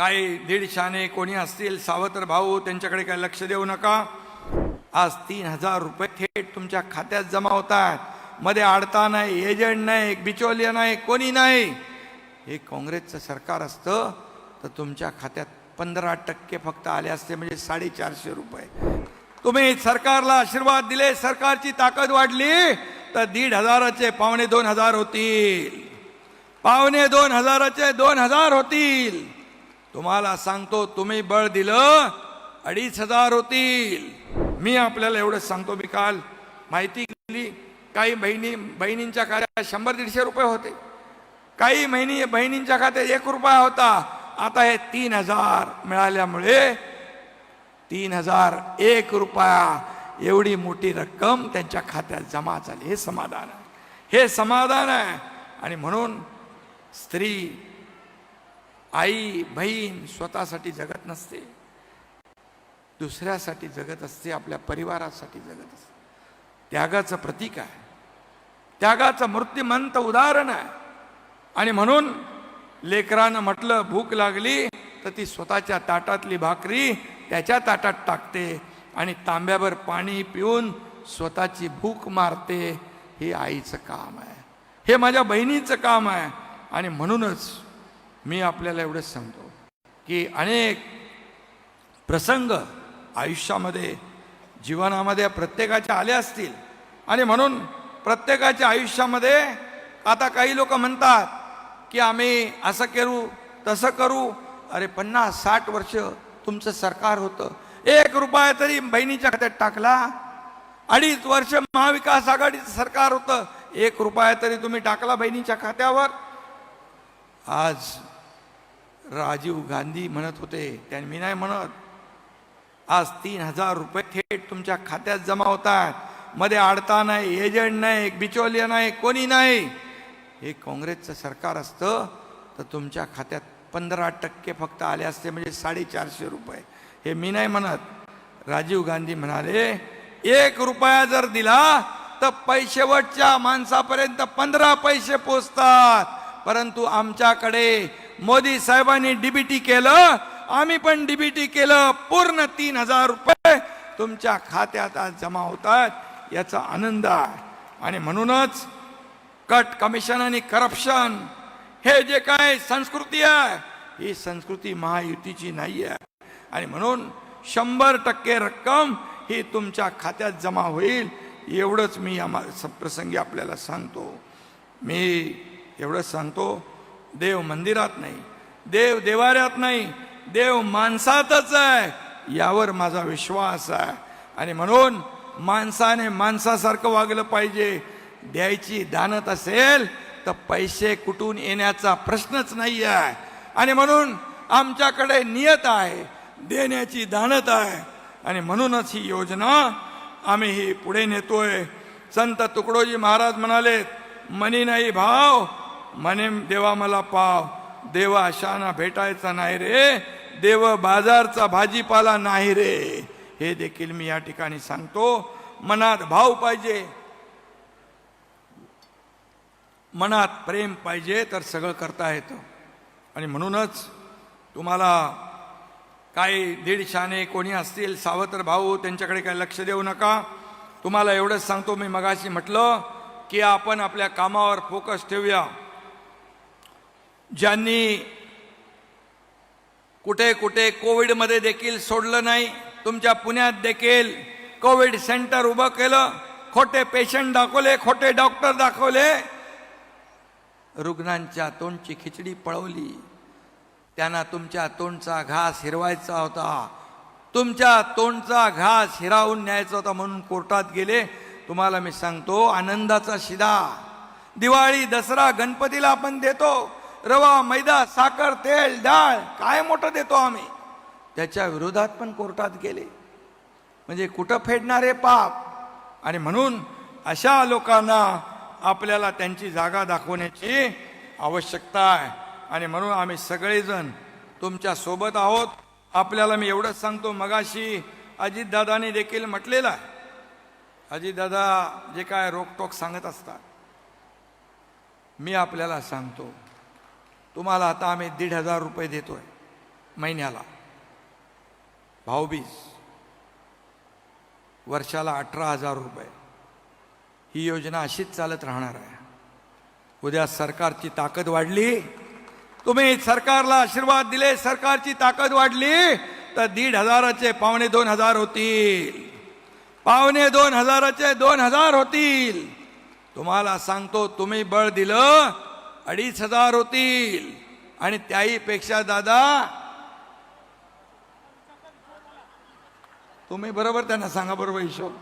काही दीडशाने कोणी असतील सावत्र भाऊ त्यांच्याकडे काही लक्ष देऊ नका. आज तीन हजार रुपये थेट तुमच्या खात्यात जमा होत आहेत मध्ये आडता नाही एजंट नाही बिचोलिया नाही कोणी नाही. हे काँग्रेसचं सरकार असतं तर तुमच्या खात्यात पंधरा टक्के फक्त आले असते म्हणजे साडेचारशे रुपये. तुम्ही सरकारला आशीर्वाद दिले सरकारची ताकद वाढली तर दीड हजाराचे पावणे दोन हजार होतील. पावणे दोन हजाराचे दोन हजार होतील. तुम्हाला सांगतो तुम्ही बळ दिलं अडीच हजार होतील. मी आपल्याला एवढंच सांगतो मी काल माहिती दिली काही बहिणी बहिणींच्या खात्यात शंभर दीडशे रुपये होते. काही महिनी बहिणींच्या खात्यात एक रुपया होता. आता हे तीन हजार मिळाल्यामुळे तीन हजार एक रुपया. एवढी मोठी रक्कम त्यांच्या खात्यात जमा झाली. हे समाधान आहे. हे समाधान आहे. आणि म्हणून स्त्री आई बहीण स्वतःसाठी जगत नसते. दुसऱ्यासाठी जगत असते आपल्या परिवारासाठी जगत असते. त्यागाचं प्रतीक आहे. त्यागाचं मूर्तिमंत उदाहरण आहे. आणि म्हणून लेकरानं म्हटलं भूक लागली तर ती स्वतःच्या ताटातली भाकरी त्याच्या ताटात टाकते आणि तांब्यावर पाणी पिऊन स्वतःची भूक मारते. हे आईचं काम आहे. हे माझ्या बहिणीचं काम आहे. आणि म्हणूनच मी आपल्याला एवढंच सांगतो की अनेक प्रसंग आयुष्यामध्ये जीवनामध्ये प्रत्येकाच्या आले असतील. आणि म्हणून प्रत्येकाच्या आयुष्यामध्ये आता काही लोक म्हणतात की आम्ही असं करू तसं करू. अरे पन्नास साठ वर्ष तुमचं सरकार होतं. एक रुपया तरी बहिणीच्या खात्यात टाकला. अडीच वर्ष महाविकास आघाडीचं सरकार होतं. एक रुपया तरी तुम्ही टाकला बहिणीच्या खात्यावर. आज राजीव गांधी म्हणत होते. त्या मी नाही म्हणत. आज तीन हजार रुपये थेट तुमच्या खात्यात जमा होत आहेत मध्ये आडता नाही एजंट नाही बिचोलिया नाही कोणी नाही. हे काँग्रेसचं सरकार असतं तर तुमच्या खात्यात पंधरा टक्के फक्त आले असते म्हणजे साडेचारशे रुपये. हे मी नाही म्हणत. राजीव गांधी म्हणाले एक रुपया जर दिला तर पैशेवटच्या माणसापर्यंत पंधरा पैसे पोचतात. परंतु आमच्याकडे मोदी साहेबांनी डीबीटी केलं आम्ही पण डीबीटी केलं पूर्ण तीन हजार रुपये तुमच्या खात्यात आज जमा होतात याचा आनंद आहे. आणि म्हणूनच कट कमिशन आणि करप्शन हे जे काय संस्कृती आहे ही संस्कृती महायुतीची नाही आहे आणि म्हणून शंभर टक्के रक्कम ही तुमच्या खात्यात जमा होईल एवढंच मी या प्रसंगी आपल्याला सांगतो. मी एवढंच सांगतो देव मंदिरात नाही देव देवाऱ्यात नाही देव माणसातच आहे यावर माझा विश्वास आहे. आणि म्हणून माणसाने माणसासारखं वागलं पाहिजे. द्यायची दानत असेल तर पैसे कुठून येण्याचा प्रश्नच नाही आहे. आणि म्हणून आमच्याकडे नियत आहे देण्याची दानत आहे. आणि म्हणूनच ही योजना आम्ही ही पुढे नेतोय. संत तुकडोजी महाराज म्हणाले मनी नाही भाव म्हणे देवा मला पाव. देवा अशाना भेटायचा नाही रे. देव बाजारचा भाजीपाला नाही रे. हे देखील मी या ठिकाणी सांगतो. मनात भाव पाहिजे. मनात प्रेम पाहिजे तर सगळं करता येतं. आणि म्हणूनच तुम्हाला काही दीडशाने कोणी असतील सावत्र भाऊ त्यांच्याकडे काही लक्ष देऊ नका. तुम्हाला एवढंच सांगतो मी मगाशी म्हटलं की आपण आपल्या कामावर फोकस ठेवूया. ज्यांनी कुठे कुठे कोविडमध्ये देखील सोडलं नाही तुमच्या पुण्यात देखील कोविड सेंटर उभं केलं खोटे पेशंट दाखवले खोटे डॉक्टर दाखवले. रुग्णांच्या तोंडची खिचडी पळवली. त्यांना तुमच्या तोंडचा घास हिरवायचा होता. तुमच्या तोंडचा घास हिरावून न्यायचा होता म्हणून कोर्टात गेले. तुम्हाला मी सांगतो आनंदाचा शिदा. दिवाळी दसरा गणपतीला आपण देतो. रवा मैदा साखर तेल डाळ काय मोठं देतो आम्ही? त्याच्या विरोधात पण कोर्टात गेले. म्हणजे कुठं फेडणारे पाप? आणि म्हणून अशा लोकांना आपल्याला त्यांची जागा दाखवण्याची आवश्यकता आहे. आणि म्हणून आम्ही सगळेजण तुमच्यासोबत आहोत. आपल्याला मी एवढंच सांगतो मगाशी अजितदादाने देखील म्हटलेलं आहे. अजितदादा जे काय रोकटोक सांगत असतात मी आपल्याला सांगतो. तुम्हाला आता आम्ही दीड हजार रुपये देतोय महिन्याला. भाऊबीज वर्षाला अठरा हजार रुपये. ही योजना अशीच चालत राहणार आहे. उद्या सरकारची ताकद वाढली तुम्ही सरकारला आशीर्वाद दिले सरकारची ताकद वाढली तर दीड हजाराचे पावणे दोन हजार होतील. पावणे दोन हजाराचे दोन हजार होतील. तुम्हाला सांगतो तुम्ही बळ दिलं अडीच हजार होतील. आणि त्याही पेक्षा दादा तुम्ही बरोबर त्यांना सांगा बरोबर हिशोब.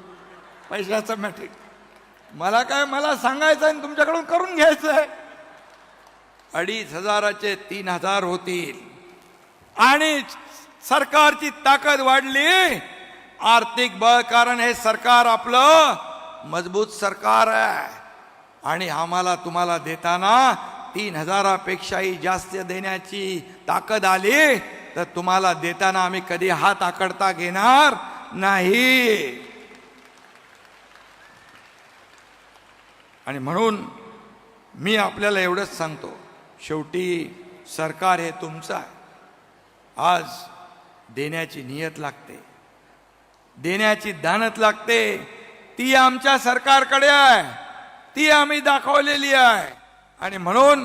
पैशाचा मॅट्रिक मला काय मला सांगायचं आणि तुमच्याकडून करून घ्यायचं आहे अडीच हजाराचे तीन हजार होतील. आणि सरकारची ताकद वाढली. आर्थिक बळ कारण हे सरकार आपलं मजबूत सरकार आहे. आणि आम्हाला तुम्हाला देताना तीन हजारापेक्षाही जास्त देण्याची ताकद आली तर तुम्हाला देताना आम्ही कधी हात आकडता घेणार नाही. आणि म्हणून मी आपल्याला एवढंच सांगतो शेवटी सरकार हे तुमचं आहे. आज देण्याची नियत लागते. देण्याची दानत लागते ती आमच्या सरकारकडे आहे. ती आम्ही दाखवलेली आहे. आणि म्हणून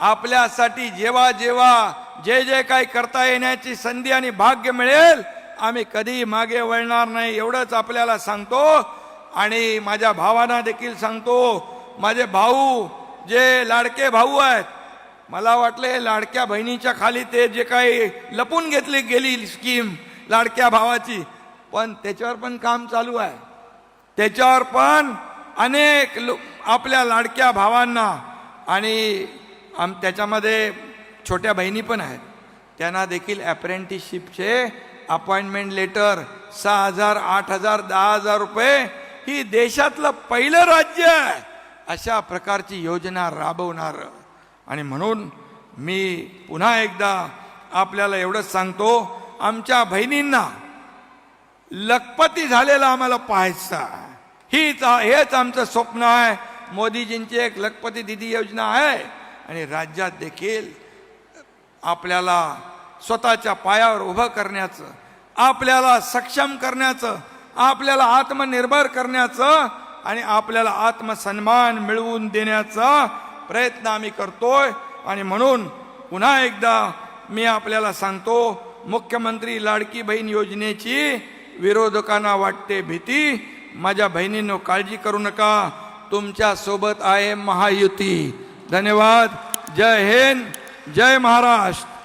आपल्यासाठी जेव्हा जेव्हा जे जे काही करता येण्याची संधी आणि भाग्य मिळेल आम्ही कधी मागे वळणार नाही एवढंच आपल्याला सांगतो. आणि माझ्या भावांना देखील सांगतो माझे भाऊ जे लाडके भाऊ आहेत मला वाटलं हे लाडक्या बहिणीच्या खाली ते जे काही लपून घेतली गेली स्कीम लाडक्या भावाची पण त्याच्यावर पण काम चालू आहे. त्याच्यावर पण अनेक लोक आपल्या लाडक्या भावांना आणि आम त्याच्यामध्ये छोट्या बहिणी पण आहेत. त्यांना देखील अप्रेंटिसशिपचे अपॉइंटमेंट लेटर सहा हजार आठ हजार दहा हजार रुपये ही देशातलं पहिलं राज्य आहे. अशा प्रकारची योजना राबवणार. आणि म्हणून मी पुन्हा एकदा आपल्याला एवढंच सांगतो आमच्या बहिणींना लखपती झालेला आम्हाला पाहायचा हीच हेच आमचं स्वप्न आहे. मोदीजींची एक लखपती दिदी योजना आहे आणि राज्यात देखील आपल्याला स्वतःच्या पायावर उभं करण्याचं आपल्याला सक्षम करण्याचं आपल्याला आत्मनिर्भर करण्याचं आणि आपल्याला आत्मसन्मान मिळवून देण्याचा प्रयत्न आम्ही करतोय. आणि म्हणून पुन्हा एकदा मी आपल्याला सांगतो मुख्यमंत्री लाडकी बहीण योजनेची विरोधकांना वाटते भीती. माझ्या बहिणींनो काळजी करू नका. तुमच्यासोबत आहे महायुती. धन्यवाद. जय हिंद. जय महाराष्ट्र.